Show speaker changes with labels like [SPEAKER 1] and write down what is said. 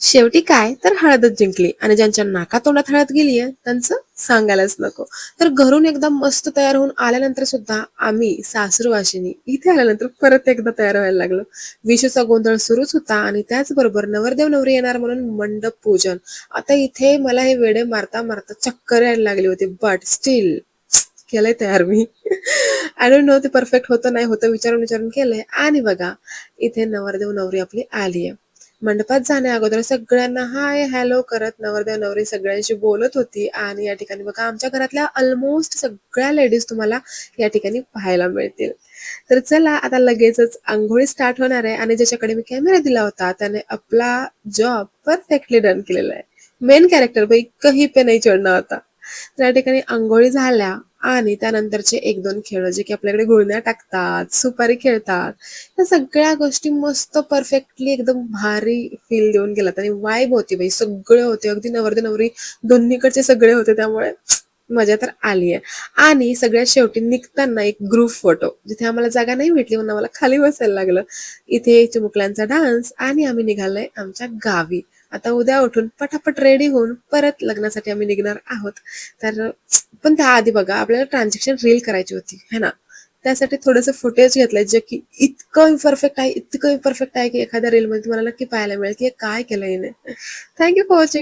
[SPEAKER 1] शेवटी काय? तर हळदच जिंकली. आणि ज्यांच्या नाका तोंडात हळद गेलीये त्यांचं सांगायलाच नको. तर घरून एकदा मस्त तयार होऊन आल्यानंतर सुद्धा आम्ही सासरवाशिनी इथे आल्यानंतर परत एकदा तयार व्हायला लागलो. विशूचा गोंधळ सुरूच होता आणि त्याचबरोबर नवरदेव नवरी येणार म्हणून मंडप पूजन. आता इथे मला हे वेडे मारता मारता चक्कर यायला लागली होती बट स्टील केलंय तयार मी. आय डोंट नो ते परफेक्ट होतं नाही होतं विचारून विचारून केलंय. आणि बघा इथे नवरदेव नवरी आपली आली आहे मंडपात जाण्या अगोदर सगळ्यांना हाय हॅलो करत नवरदेव नवरी सगळ्यांशी बोलत होती आणि या ठिकाणी बघा आमच्या घरातल्या ऑलमोस्ट सगळ्या लेडीज तुम्हाला या ठिकाणी पाहायला मिळतील. तर चला आता लगेचच आंघोळी स्टार्ट होणार आहे आणि ज्याच्याकडे मी कॅमेरा दिला होता त्याने आपला जॉब परफेक्टली डन केलेला आहे. मेन कॅरेक्टर बाई कही पे नाही चढणार होता तर या ठिकाणी आंघोळी झाल्या. आणि त्यानंतरचे एक दोन खेळ जे की आपल्याकडे गुळण्या टाकतात सुपारी खेळतात या सगळ्या गोष्टी मस्त परफेक्टली एकदम भारी फील देऊन गेलात आणि वाईब होती बाई सगळे होते. अगदी नवरदे नवरी दोन्हीकडचे सगळे होते त्यामुळे मजा तर आली आहे आणि सगळ्यात शेवटी निघताना एक ग्रुप फोटो जिथे आम्हाला जागा नाही भेटली म्हणून आम्हाला खाली बसायला लागलं. इथे चिमुकल्यांचा डान्स आणि आम्ही निघालोय आमच्या गावी. आता उद्या उठून पटापट रेडी होऊन परत लग्नासाठी आम्ही निघणार आहोत. तर पण त्याआधी बघा आपल्याला ट्रान्झॅक्शन रील करायची होती है ना? त्यासाठी थोडंसं फुटेज घेतलंय जे की इतकं इम्परफेक्ट आहे इतकं इम्परफेक्ट आहे की एखाद्या रीलमध्ये तुम्हाला नक्की पाहायला मिळेल की काय केलं हिने. Thank you for watching